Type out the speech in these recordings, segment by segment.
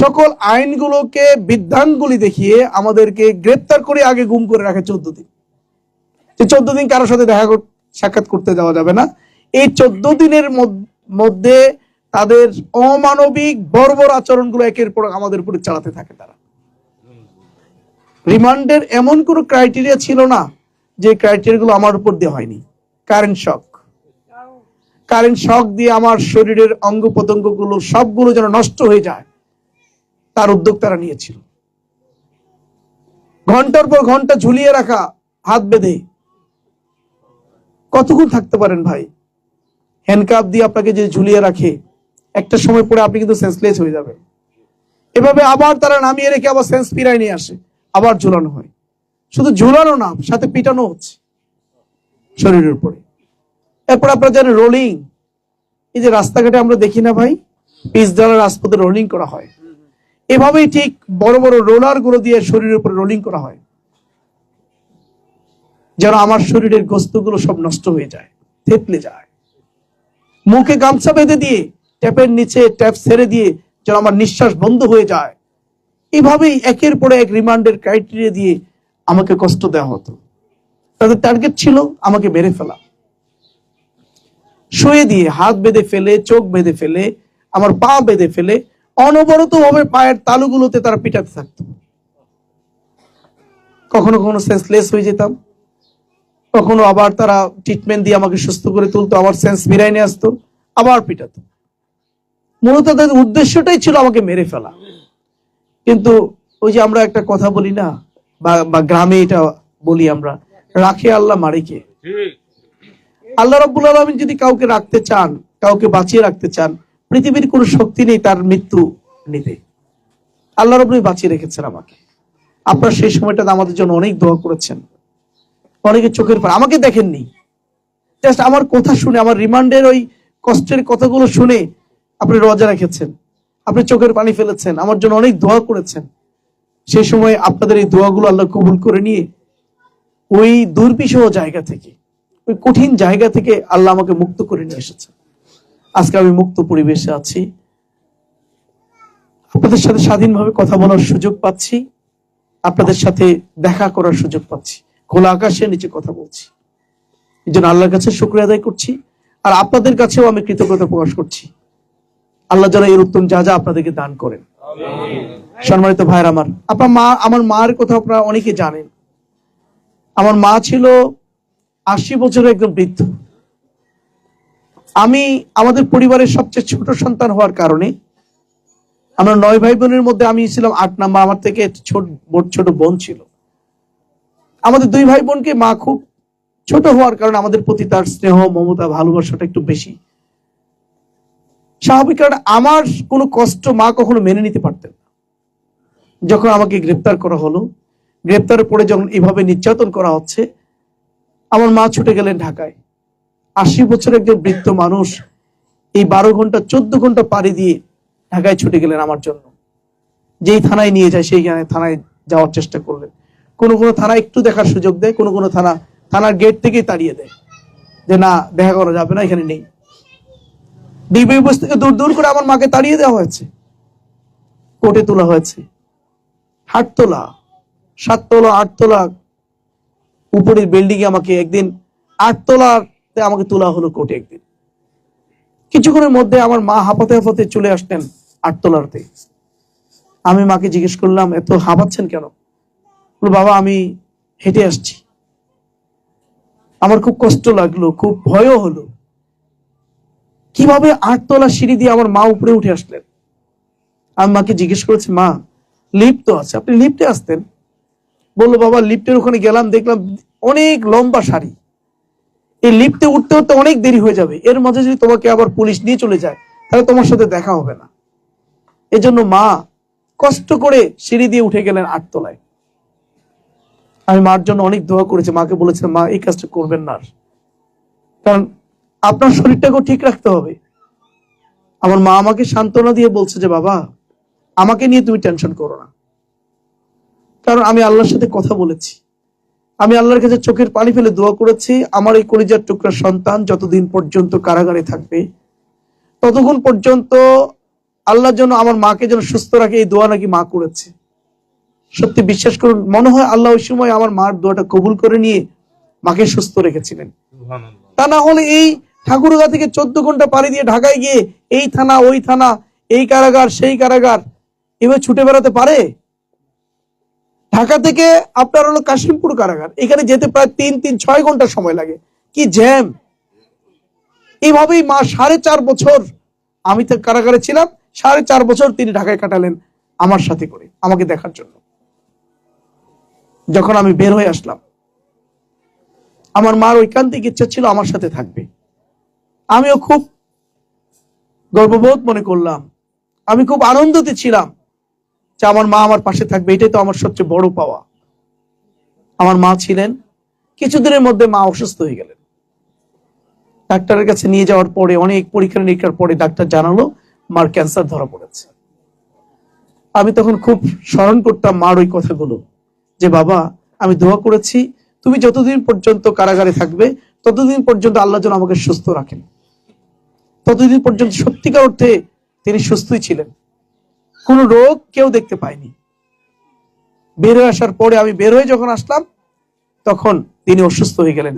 সকল আইনগুলোকে বিধানগুলি দেখিয়ে আমাদেরকে গ্রেপ্তার করে আগে গুম করে রাখে চোদ্দ দিন। যে চোদ্দ দিন কারোর সাথে দেখা সাক্ষাৎ করতে দেওয়া যাবে না। এই চোদ্দ দিনের মধ্যে তাদের অমানবিক বর্বর আচরণগুলো একের পর আমাদের উপরে চালাতে থাকে তারা। রিমান্ডের এমন কোনো ক্রাইটেরিয়া ছিল না যে ক্রাইটেরিয়াগুলো আমার উপর দিয়ে হয়নি। কারেন্ট শক। কারেন্ট শক দিয়ে আমার শরীরের অঙ্গ প্রত্যঙ্গগুলো সবগুলো যেন নষ্ট হয়ে যায়। তার উদ্যোগ তারা নিয়েছিল। ঘণ্টার পর ঘণ্টা ঝুলিয়ে রাখা, হাত বেঁধে। কতক্ষণ থাকতে পারেন ভাই? হ্যান্ডকাপ দিয়ে আপনাকে যে ঝুলিয়ে রাখে, একটা সময় পরে আপনি কিন্তু সেন্সলেস হয়ে যাবেন। এভাবে আবার তারা নামিয়ে রেখে আবার সেন্স ফিরায় নিয়ে আসে, আবার ঝুলানো হয়। শুধু ঝুলানো না, সাথে পিটানো হচ্ছে শরীরের উপরে। এরপর আপনারা জানেন রোলিং এই যে রাস্তাঘাটে আমরা দেখি না ভাই পিস দ্বারা রাজপথে রোলিং করা হয়। এভাবেই ঠিক বড় বড় রোলারগুলো দিয়ে শরীরের উপরে রোলিং করা হয়। যেন আমার শরীরের গোস্তগুলো সব নষ্ট হয়ে যায়, থেতলে যায়। মুখে গামছা বেঁধে দিয়ে, ট্যাপের নিচে ট্যাপ ছেড়ে দিয়ে যেন আমার নিঃশ্বাস বন্ধ হয়ে যায়। এভাবেই একের পরে এক রিমান্ডের ক্রাইটেরিয়া দিয়ে আমাকে কষ্ট দেওয়া হতো। তাদের টার্গেট ছিল আমাকে মেরে ফেলা। শুয়ে দিয়ে হাত বেঁধে ফেলে, চোখ বেঁধে ফেলে, আমার পা বেঁধে ফেলে অনবরত ভাবে পায়ের তালুগুলোতে তারা পিটাতে থাকতো। কখনো কখনো সেন্সলেস হয়ে যেতাম। কখনো আবার তারা ট্রিটমেন্ট দিয়ে আমাকে সুস্থ করে তুলতো আবার সেন্স ফিরাই নিয়ে আসতো আবার পিটাতো মূলত তাদের উদ্দেশ্যটাই ছিল আমাকে মেরে ফেলা। কিন্তু ওই যে আমরা একটা কথা বলি না বা বা গ্রামে এটা বলি আমরা রাখে আল্লাহ মারিকে আল্লাহ রব্বুল আলমিন যদি কাউকে রাখতে চান কাউকে বাঁচিয়ে রাখতে চান পৃথিবীর কোনো শক্তি নেই তার মৃত্যু নিতে। আল্লাহর রব্বুল বাঁচিয়ে রেখেছেন আমাকে। আপনারা সেই সময়টাতে আমাদের জন্য অনেক দোয়া করেছেন। অনেকে চোখের পর আমাকে দেখেননি। জাস্ট আমার কথা শুনে, আমার রিমান্ডের ওই কষ্টের কথাগুলো শুনে আপনি রোজা রেখেছেন। আপনি চোখের পানি ফেলেছেন। আমার জন্য অনেক দোয়া করেছেন। সেই সময় আপনাদের এই দোয়াগুলো আল্লাহ কবুল করে নিয়ে ওই দুর্বিষহ জায়গা থেকে, ওই কঠিন জায়গা থেকে আল্লাহ আমাকে মুক্ত করে নিয়ে এসেছেন। আজকে আমি মুক্ত পরিবেশে আছি। আপনাদের সাথে স্বাধীনভাবে কথা বলার সুযোগ পাচ্ছি। আপনাদের সাথে দেখা করার সুযোগ পাচ্ছি। খোলা আকাশের নিচে কথা বলছি। এই জন্য আল্লাহর কাছে শুক্রিয়া আদায় করছি। আর আপনাদের কাছেও আমি কৃতজ্ঞতা প্রকাশ করছি। আল্লাহ যেন এর উত্তম যা যা আপনাদেরকে দান করেন। সম্মানিত ভাইয়ের আমার আপনার মা আমার মার কথা আপনারা অনেকে জানেন। আমার মা ছিল আশি বছরের একজন বৃদ্ধ। আমি আমাদের পরিবারের সবচেয়ে ছোট সন্তান হওয়ার কারণে আমরা নয় ভাই বোনের মধ্যে আমি ছিলাম আট নাম্বার, আমার থেকে ছোট ছোট বোন ছিল। আমাদের দুই ভাই বোনকে মা খুব ছোট হওয়ার কারণে আমাদের প্রতি তার স্নেহ, মমতা, ভালোবাসাটা একটু বেশি। স্বাভাবিক কারণে আমার কোনো কষ্ট মা কখনো মেনে নিতে পারতেন না। যখন আমাকে গ্রেপ্তার করা হলো, গ্রেপ্তারের পরে যখন এভাবে নির্যাতন করা হচ্ছে, আমার মা ছুটে গেলেন ঢাকায়। আশি বছর একজন বৃদ্ধ মানুষ এই বারো ঘণ্টা, চোদ্দ ঘণ্টা পাড়ি দিয়ে ঢাকায় ছুটে গেলেন আমার জন্য। যেই থানায় নিয়ে যায় সেই থানায় যাওয়ার চেষ্টা করলেন। কোনো কোনো থানা একটু দেখার সুযোগ দেয়, কোনো কোনো থানা, থানার গেট থেকেই তাড়িয়ে দেয় যে, না, দেখা করা যাবে না, এখানে নেই। ডিবি অফিস থেকে দূর দূর করে আমার মাকে তাড়িয়ে দেওয়া হয়েছে। কোর্টে তোলা হয়েছে। হাটতলা, সাততলা, আটতলা, উপরের আমাকে একদিন আটতলাতে আমাকে তোলা হলো কোর্টে একদিন। কিছুক্ষণের মধ্যে আমার মা হাঁপাতে হাঁপাতে চলে আসলেন আটতলাতে। আমি মাকে জিজ্ঞেস করলাম, এত হাঁপাচ্ছেন কেন? বাবা, আমি হেঁটে আসছি। আমার খুব কষ্ট লাগল, খুব ভয়ও হলো। কীভাবে আটতলা সিঁড়ি দিয়ে আমার মা উপরে উঠে আসলেন? আমি মাকে জিজ্ঞেস করেছি, মা, লিফট তো আছে, আপনি লিফটে আসতেন? বলল, বাবা, লিফটের ওখানে গেলাম, দেখলাম অনেক লম্বা সারি। এই লিফটে উঠতে উঠতে অনেক দেরি হয়ে যাবে। এর মাঝে যদি তোমাকে আবার পুলিশ নিয়ে চলে যায়, তাহলে তোমার সাথে দেখা হবে না। এজন্য মা কষ্ট করে সিঁড়ি দিয়ে উঠে গেলেন আটতলায়। আমি মার জন্য অনেক দোয়া করেছি। মাকে বলেছিলাম মা, এই কাজটা করবেন না। কারণ আপনার শরীরটাকেও ঠিক রাখতে হবে। আমার মা আমাকে সান্ত্বনা দিয়ে বলছে যে, বাবা, আমাকে নিয়ে তুমি টেনশন করো না। কারণ আমি আল্লাহর সাথে কথা বলেছি। আমি আল্লাহর কাছে চোখের পানি ফেলে দোয়া করেছি আমার এই কলিজার টুকরা সন্তান যতদিন পর্যন্ত কারাগারে থাকবে ততক্ষণ পর্যন্ত আল্লাহর জন্য আমার মাকে যেন সুস্থ রাখে এই দোয়া নাকি মা করেছে। সত্যি বিশ্বাস করুন মনে হয় আল্লাহ ওই সময় আমার মার দোয়াটা কবুল করে নিয়ে মাকে সুস্থ রেখেছিলেন। তা না হলে এই ঠাকুরগা থেকে চোদ্দ ঘণ্টা পাড়ি দিয়ে ঢাকায় গিয়ে এই থানা ওই থানা এই কারাগার সেই কারাগার এভাবে ছুটে বেড়াতে পারে? ঢাকা থেকে আপনার হলো কাশিমপুর কারাগার। এখানে যেতে প্রায় তিন তিন, ছয় ঘণ্টা সময় লাগে। কি জ্যাম? এইভাবেই মা সাড়ে চার বছর আমি তো কারাগারে ছিলাম, সাড়ে চার বছর তিনি ঢাকায় কাটালেন আমার সাথে করে, আমাকে দেখার জন্য। যখন আমি বের হয়ে আসলাম, আমার মার ঐকান্তিক ইচ্ছা ছিল আমার সাথে থাকবে। আমিও খুব গর্ববোধ মনে করলাম। আমি খুব আনন্দতে ছিলাম। যে আমার মা আমার পাশে থাকবে, এটাই তো আমার সবচেয়ে বড় পাওয়া। আমার মা ছিলেন, কিছুদিনের মধ্যে মা অসুস্থ হয়ে গেলেন। ডাক্তারের কাছে নিয়ে যাওয়ার পরে, অনেক পরীক্ষা নিরীক্ষার পরে ডাক্তার জানালো, মার ক্যান্সার ধরা পড়েছে। আমি তখন খুব স্মরণ করতাম মার ওই কথাগুলো, যে বাবা, আমি দোয়া করেছি, তুমি যতদিন পর্যন্ত কারাগারে থাকবে, ততদিন পর্যন্ত আল্লাহ যেন আমাকে সুস্থ রাখেন। ততদিন পর্যন্ত সত্যিকার অর্থে তিনি সুস্থই ছিলেন। কোনো রোগ কেউ দেখতে পায়নি। বের হয়ে আসার পরে আমি বের হয়ে যখন আসলাম তখন তিনি অসুস্থ হয়ে গেলেন।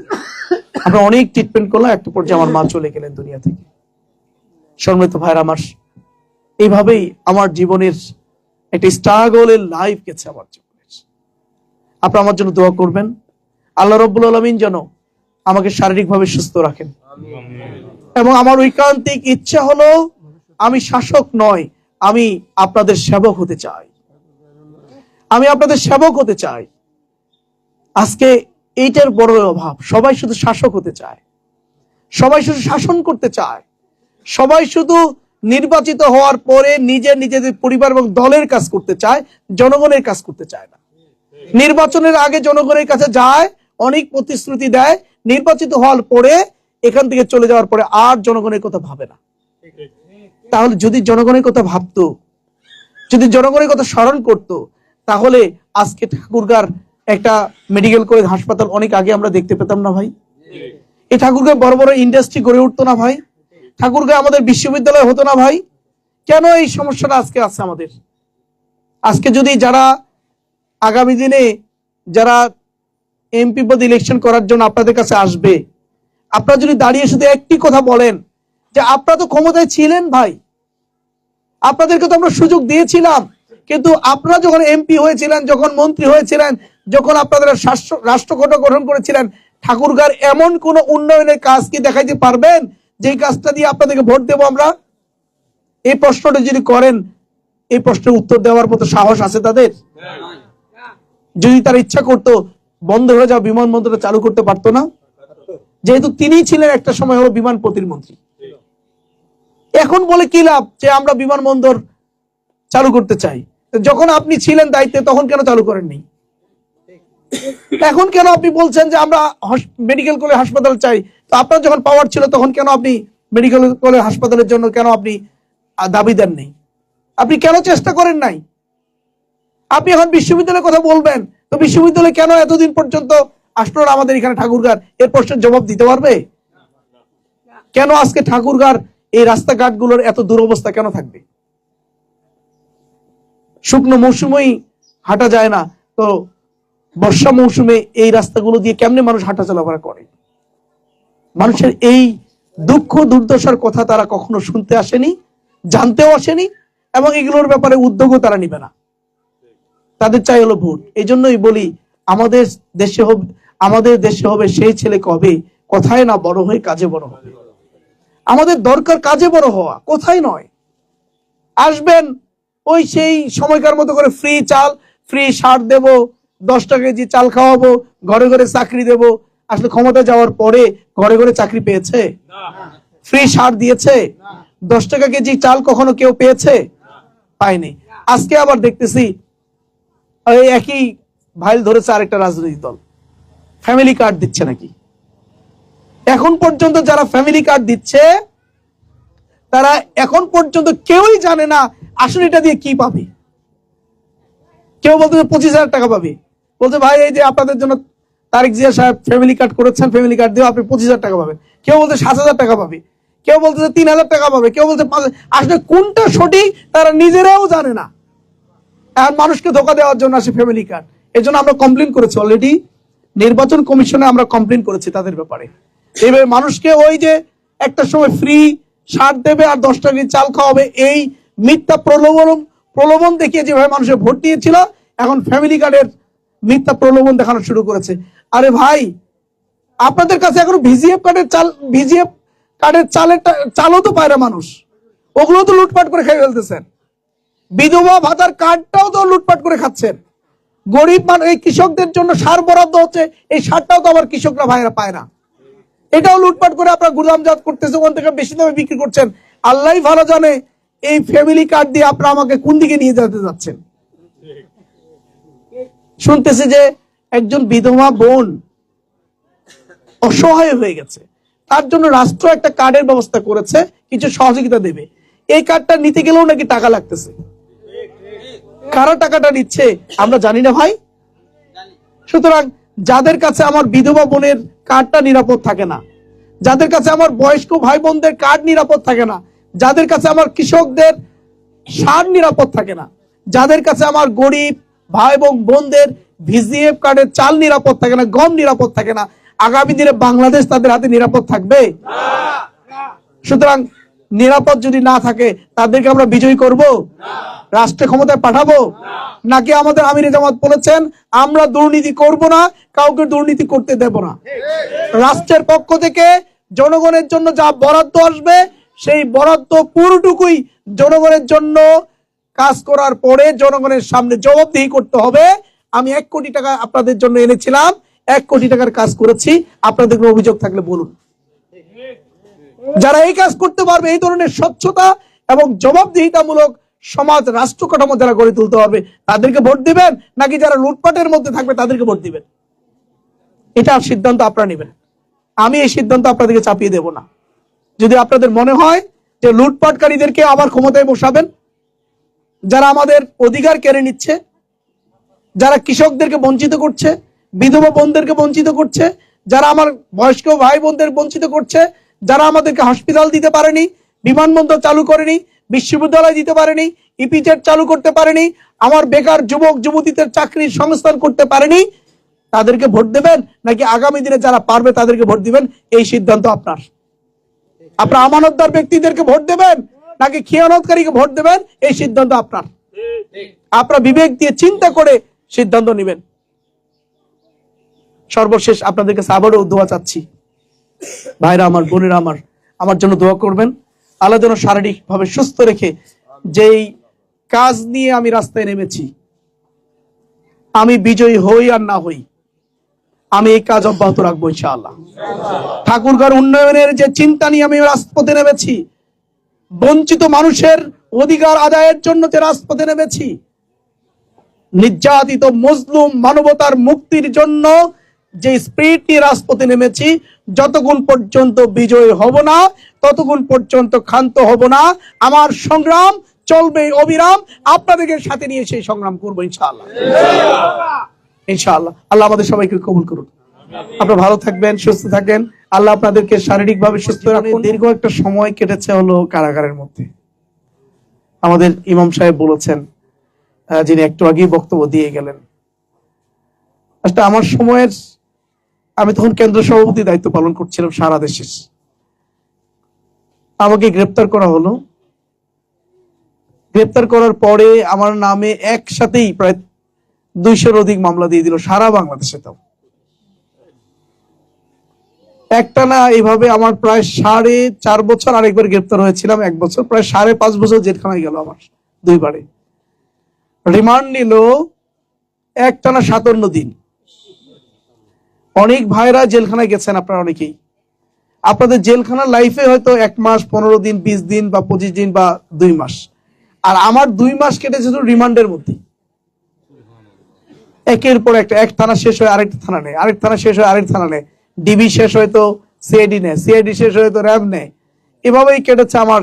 আমরা অনেক ট্রিটমেন্ট করলাম একটা পর্যায়ে আমার মা চলে গেলেন দুনিয়া থেকে। সম্মিলিত ভাইয়ের আমার এইভাবেই আমার জীবনের একটা স্ট্রাগলের লাইফ গেছে আমার জীবনের। আপনারা আমার জন্য দোয়া করবেন। আল্লাহ রব্বুল আলমিন যেন আমাকে শারীরিকভাবে সুস্থ রাখেন। এবং আমার ঐকান্তিক ইচ্ছা হলো আমি শাসক নয় আমি আপনাদের সেবক হতে চাই। আমি আপনাদের সেবক হতে চাই। আজকে এইটার বড় অভাব। সবাই শুধু শাসক হতে চায়। সবাই শুধু শাসন করতে চায়। সবাই শুধু নির্বাচিত হওয়ার পরে নিজের নিজেদের পরিবার এবং দলের কাজ করতে চায়, জনগণের কাজ করতে চায় না। নির্বাচনের আগে জনগণের কাছে যায়, অনেক প্রতিশ্রুতি দেয়। নির্বাচিত হওয়ার পরে, এখান থেকে চলে যাওয়ার পরে আর জনগণের কথা ভাবে না। তাহলে যদি জনগণের কথা ভাবতো, যদি জনগণের কথা স্মরণ করত, তাহলে আজকে ঠাকুরগার একটা মেডিকেল কলেজ হাসপাতাল অনেক আগে আমরা দেখতে পেতাম না ভাই? এই ঠাকুরগাঁ বড় বড় ইন্ডাস্ট্রি গড়ে উঠতো না ভাই? ঠাকুরগাঁ আমাদের বিশ্ববিদ্যালয় হতো না ভাই? কেন এই সমস্যাটা আজকে আছে আমাদের? আজকে যদি যারা আগামী দিনে যারা এমপি পদ ইলেকশন করার জন্য আপনাদের কাছে আসবে, আপনারা যদি দাঁড়িয়ে শুধু একটি কথা বলেন যে আপনারা তো ক্ষমতায় ছিলেন ভাই। আপনাদেরকে তো আমরা সুযোগ দিয়েছিলাম। কিন্তু আপনারা যখন এমপি হয়েছিলেন, যখন মন্ত্রী হয়েছিলেন, যখন আপনাদের রাষ্ট্র রাষ্ট্র গঠন করেছিলেন, ঠাকুরগার এমন কোন উন্নয়নের কাজ কি দেখাইতে পারবেন? যে কাজটা দিয়ে আপনাদেরকে ভোট দেবো আমরা? এই প্রশ্নটা যদি করেন, এই প্রশ্নের উত্তর দেওয়ার মতো সাহস আছে তাদের? যদি তার ইচ্ছা করতো, বন্ধ হয়ে যাওয়া বিমানবন্দরটা চালু করতে পারতো না? যেহেতু তিনি ছিলেন একটা সময় হলো বিমান প্রতিমন্ত্রী এখন বলে কি লাভ যে আমরা বিমানবন্দর চালু করতে চাই? যখন আপনি ছিলেন দায়িত্বে, তখন কেন চালু করেননি? এখন কেন আপনি বলছেন যে আমরা মেডিকেল কলেজ হাসপাতাল চাই? তো আপনার যখন পাওয়ার ছিল, তখন কেন আপনি মেডিকেল কলেজ হাসপাতালের জন্য কেন আপনি দাবি দেন নেই আপনি কেন চেষ্টা করেন নাই? আপনি এখন বিশ্ববিদ্যালয়ের কথা বলবেন, তো বিশ্ববিদ্যালয় কেন এতদিন পর্যন্ত আসলো আমাদের এখানে ঠাকুরগার? এর প্রশ্নের জবাব দিতে পারবে? কেন আজকে ঠাকুরগার এই রাস্তাঘাটগুলোর এত দুরবস্থা কেন থাকবে? শুকনো মৌসুমেই হাঁটা যায় না, তো বর্ষা মৌসুমে এই রাস্তাগুলো দিয়ে কেমনে মানুষ হাঁটা চলাফেরা করে? মানুষের এই দুঃখ দুর্দশার কথা তারা কখনো শুনতে আসেনি, জানতেও আসেনি, এবং এগুলোর ব্যাপারে উদ্যোগও তারা নিবে না। তাদের চাই হলো ভোট। এই জন্যই বলি, আমাদের দেশে হবে আমাদের দেশে হবে সেই ছেলে কবে? কথায় না বড় হয়ে কাজে বড় হবে। আমাদের দরকার কাজে বড় হওয়া কোথায় নয়। আসবেন ওই সেই সময়কার মতো করে ফ্রি চাল ফ্রি সার দেব দশ টাকা কেজি চাল খাওয়াবো ঘরে ঘরে চাকরি দেব। আসলে ক্ষমতা যাওয়ার পরে ঘরে ঘরে চাকরি পেয়েছে? ফ্রি সার দিয়েছে? দশ টাকা কেজি চাল কখনো কেউ পেয়েছে? পায়নি। আজকে আবার দেখতেছি একই ভাইল ধরেছে আরেকটা রাজনৈতিক দল। ফ্যামিলি কার্ড দিচ্ছে নাকি? এখন পর্যন্ত যারা ফ্যামিলি কার্ড দিচ্ছে, তারা এখন পর্যন্ত কেউই জানে না আসলে এটা দিয়ে কি পাবে। কেউ বলতে পঁচিশ হাজার টাকা পাবে। বলছে, ভাই, এই যে আপনাদের জন্য তারিক জিয়া সাহেব ফ্যামিলি কার্ড করেছেন ফ্যামিলি কার্ড দিয়ে আপনি পঁচিশ হাজার টাকা পাবেন। কেউ বলছে সাত হাজার টাকা পাবে। কেউ বলতেছে তিন হাজার টাকা পাবে। কেউ বলছে পাঁচ আসলে কোনটা সঠিক তারা নিজেরাও জানে না। আর মানুষকে ধোকা দেওয়ার জন্য আসে ফ্যামিলি কার্ড এর জন্য আমরা কমপ্লেন করেছি অলরেডি নির্বাচন কমিশনে আমরা কমপ্লেন করেছি তাদের ব্যাপারে। এবার মানুষকে ওই যে একটা সময় ফ্রি সার দেবে আর দশ টাকা চাল খাওয়াবে, এই মিথ্যা প্রলোভন প্রলোভন দেখিয়ে যেভাবে মানুষের ভোট দিয়েছিল, এখন ফ্যামিলি কার্ডের মিথ্যা প্রলোভন দেখানো শুরু করেছে। আরে ভাই, আপনাদের কাছে এখন ভিজিএফ কার্ডের চাল ভিজিএফ কার্ডের চালের চালও তো পায় না মানুষ। ওগুলো তো লুটপাট করে খেয়ে ফেলতেছেন। বিধবা ভাতার কার্ডটাও তো লুটপাট করে খাচ্ছেন। গরিব মানুষ, এই কৃষকদের জন্য সার বরাদ্দ হচ্ছে, এই সারটাও তো আবার কৃষকরা ভাইরা পায় না। এটাও লুটপাট করে আপনার গুদামজাত করতেছে ওখান থেকে বেশি দামে বিক্রি করছেন। আল্লাহ ভালো জানে এই ফ্যামিলি কার্ড দিয়ে আপনারা আমাকে কোন দিকে নিয়ে যেতে যাচ্ছেন। শুনতেছি যে একজন বিধবা বোন অসহায় হয়ে গেছে। তার জন্য রাষ্ট্র একটা কার্ডের ব্যবস্থা করেছে, কিছু সহযোগিতা দেবে। এই কার্ডটা নিতে গেলেও নাকি টাকা লাগতেছে। কারা টাকাটা নিচ্ছে, আমরা জানি না ভাই। সুতরাং যাদের কাছে আমার বিধবা বোনের কার্ডটা নিরাপদ থাকে না, যাদের কাছে আমার বয়স্ক ভাই বোনদের কার্ড নিরাপদ থাকে না, যাদের কাছে আমার কৃষকদের সার নিরাপদ থাকে না, যাদের কাছে আমার গরিব ভাই এবং বোনদের ভিজিএফ কার্ডের চাল নিরাপদ থাকে না, গম নিরাপদ থাকে না, আগামী দিনে বাংলাদেশ তাদের হাতে নিরাপদ থাকবে? সুতরাং নিরাপদ যদি না থাকে, তাদেরকে আমরা বিজয়ী করব? রাষ্ট্র ক্ষমতায় পাঠাবো? নাকি আমাদের আমির জামাত বলেছেন, আমরা দুর্নীতি করব না, কাউকে দুর্নীতি করতে দেব না। রাষ্ট্রের পক্ষ থেকে জনগণের জন্য যা বরাদ্দ আসবে, সেই বরাদ্দ পুরোটুকুই জনগণের জন্য কাজ করার পরে জনগণের সামনে জবাবদিহি করতে হবে। আমি এক কোটি টাকা আপনাদের জন্য এনেছিলাম, এক কোটি টাকার কাজ করেছি। আপনাদের কোনো অভিযোগ থাকলে বলুন। যারা এই কাজ করতে পারবে, এই ধরনের স্বচ্ছতা এবং জবাবদিহিতামূলক সমাজ রাষ্ট্র কাঠামো যারা গড়ে তুলতে পারবে তাদেরকে ভোট দিবেন? নাকি যারা লুটপাটের মধ্যে থাকবে, তাদেরকে ভোট দিবেন? এটা সিদ্ধান্ত আপনারা নেবেন আমি এই সিদ্ধান্ত আপনাদেরকে চাপিয়ে দেব না। যদি আপনাদের মনে হয় যে লুটপাটকারীদেরকে আবার ক্ষমতায় বসাবেন, যারা আমাদের অধিকার কেড়ে নিচ্ছে, যারা কৃষকদেরকে বঞ্চিত করছে, বিধবা বোনদেরকে বঞ্চিত করছে, যারা আমার বয়স্ক ভাই বোনদের বঞ্চিত করছে, যারা আমাদেরকে হসপিটাল দিতে পারেনি, বিমানবন্দর চালু করেনি বিশ্ববিদ্যালয় দিতে পারেনি, ইপিজেড চালু করতে পারেনি, আমার বেকার যুবক, যুবতীদের চাকরির সংস্থান করতে পারেনি, তাদেরকে ভোট দেবেন নাকি আগামী দিনে যারা পারবে তাদেরকে ভোট দিবেন? এই সিদ্ধান্ত আপনার। আপনার আমানতদার ব্যক্তিদেরকে ভোট দেবেন নাকি খেয়ানতকারীকে ভোট দেবেন? এই সিদ্ধান্ত আপনার। আপনারা বিবেক দিয়ে চিন্তা করে সিদ্ধান্ত নেবেন। সর্বশেষ আপনাদেরকে আবারও দোয়া চাচ্ছি। ভাইরা আমার, বোনেরা আমার আমার জন্য দোয়া করবেন। আল্লাহ যেন শারীরিক ভাবে সুস্থ রেখে যেই কাজ নিয়ে আমি রাস্তায় নেমেছি, আমি বিজয়ী হই আর না হই, আমি এই কাজ অব্যাহত রাখব ইনশাআল্লাহ। ঠাকুরঘর উন্নয়নের যে চিন্তা নিয়ে আমি রাজপথে নেমেছি, বঞ্চিত মানুষের অধিকার আদায়ের জন্য যে রাজপথে নেমেছি, নির্যাতিত, মজলুম, মানবতার মুক্তির জন্য যে স্পিরিট নিয়ে রাজপথে নেমেছি যতক্ষণ পর্যন্ত বিজয়ী হব না ততক্ষণ পর্যন্ত ক্ষান্ত হব না। আমার সংগ্রাম চলবে অবিরাম আপনাদেরকে সাথে নিয়ে সেই সংগ্রাম করব ইনশাআল্লাহ। ইনশাআল্লাহ। আল্লাহ আমাদের সবাইকে কবুল করুন। আপনারা ভালো থাকবেন সুস্থ থাকেন। আল্লাহ আপনাদেরকে শারীরিক ভাবে সুস্থ রাখুন। দীর্ঘ একটা সময় কেটেছে হলো কারাগারের মধ্যে। আমাদের ইমাম সাহেব বলেছেন যিনি একটু আগেই বক্তব্য দিয়ে গেলেন। আসলে আমার সময়ের আমি তখন কেন্দ্র সভাপতি দায়িত্ব পালন করছিলাম সারা দেশে। আমাকে গ্রেপ্তার করা হলো। গ্রেপ্তার করার পরে আমার নামে একসাথেই প্রায় দুইশোর অধিক মামলা দিয়ে দিল সারা বাংলাদেশে তাও। একটা না এইভাবে আমার প্রায় সাড়ে চার বছর আরেকবার গ্রেপ্তার হয়েছিলাম, এক বছর, প্রায় সাড়ে পাঁচ বছর জেলখানায় গেল আমার দুইবারে। রিমান্ড নিল একটানা সাতান্ন দিন। অনেক ভাইরা জেলখানায় গেছেন আপনারা অনেকেই। আপনাদের জেলখানার লাইফে হয়তো এক মাস, পনেরো দিন, বিশ দিন বা পঁচিশ দিন বা দুই মাস। আর আমার দুই মাস কেটেছে শুধু রিমান্ডের মধ্যে একের পর একটা, এক থানা শেষ হয়ে আরেকটা থানা নেয়, আরেক থানা শেষ হয়ে আরেক থানা নেয়। ডিবি শেষ হয়তো সিআইডি নেয় সিআইডি শেষ হয়তো র্যাব নেয়। এভাবেই কেটেছে আমার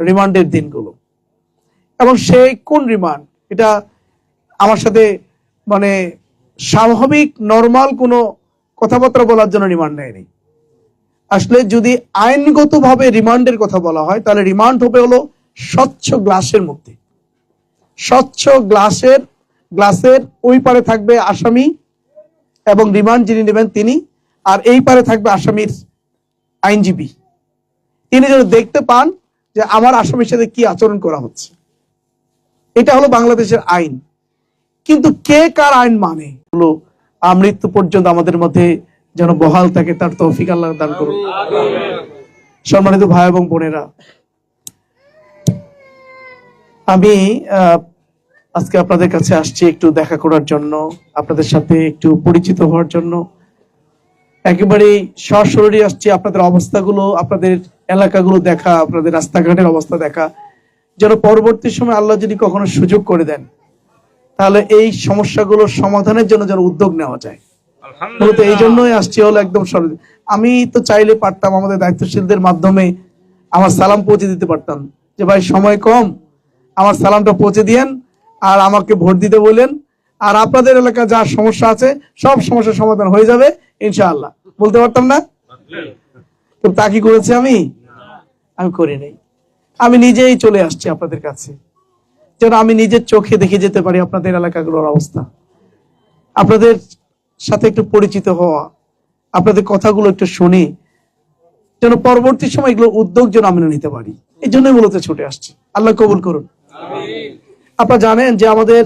রিমান্ডের দিনগুলো। এবং সেই কোন রিমান্ড? এটা আমার সাথে মানে স্বাভাবিক নর্মাল কোনো কথাবার্তা বলার জন্য রিমান্ড নেয়নি। আসলে যদি আইনগতভাবে রিমান্ডের কথা বলা হয়, তাহলে রিমান্ড হবে হলো স্বচ্ছ গ্লাসের মধ্যে। স্বচ্ছ গ্লাসের গ্লাসের ওই পারে থাকবে আসামি এবং রিমান্ড যিনি নেবেন তিনি, আর এই পারে থাকবে আসামির আইনজীবী। তিনি যেন দেখতে পান যে আমার আসামির সাথে কি আচরণ করা হচ্ছে। এটা হলো বাংলাদেশের আইন। কিন্তু কে কার আইন মানে? হলো আমৃত্যু পর্যন্ত আমাদের মধ্যে যেন বহাল থাকে, তার তৌফিক আল্লাহ দান করুন। সম্মানিত ভাই এবং বোনেরা, আমি আজকে আপনাদের কাছে আসছি একটু দেখা করার জন্য, আপনাদের সাথে একটু পরিচিত হওয়ার জন্য। একেবারেই সরাসরি আসছি, আপনাদের অবস্থাগুলো, আপনাদের এলাকাগুলো দেখা, আপনাদের রাস্তাঘাটের অবস্থা দেখা। যেন পরবর্তী সময় আল্লাহ যদি কখনো সুযোগ করে দেন তাহলে এই সমস্যাগুলোর সমাধানের জন্য যেন উদ্যোগ নেওয়া যায়। মূলত এই জন্যই আসছি হলো একদম সরল। আমি তো চাইলে পারতাম আমাদের দায়িত্বশীলদের মাধ্যমে আমার সালাম পৌঁছে দিতে পারতাম যে ভাই সময় কম আমার সালামটা পৌঁছে দিয়েন আর আমাকে ভোট দিতে বললেন আর আপনাদের এলাকা যা সমস্যা আছে সব সমস্যার সমাধান হয়ে যাবে ইনশাআল্লাহ। বলতে পারতাম না? তো তা কি করেছি আমি? আমি করি নাই আমি নিজেই চলে আসছি আপনাদের কাছে। যেন আমি নিজের চোখে দেখে যেতে পারি আপনাদের এলাকাগুলোর অবস্থা। আপনাদের সাথে একটু পরিচিত হওয়া আপনাদের কথাগুলো একটু শুনি যেন পরবর্তী সময় এগুলো উদ্যোগ যেন আমি নিতে পারি। এই জন্যই মূলত ছুটে আসছে। আল্লাহ কবুল করুন। আপনারা জানেন যে আমাদের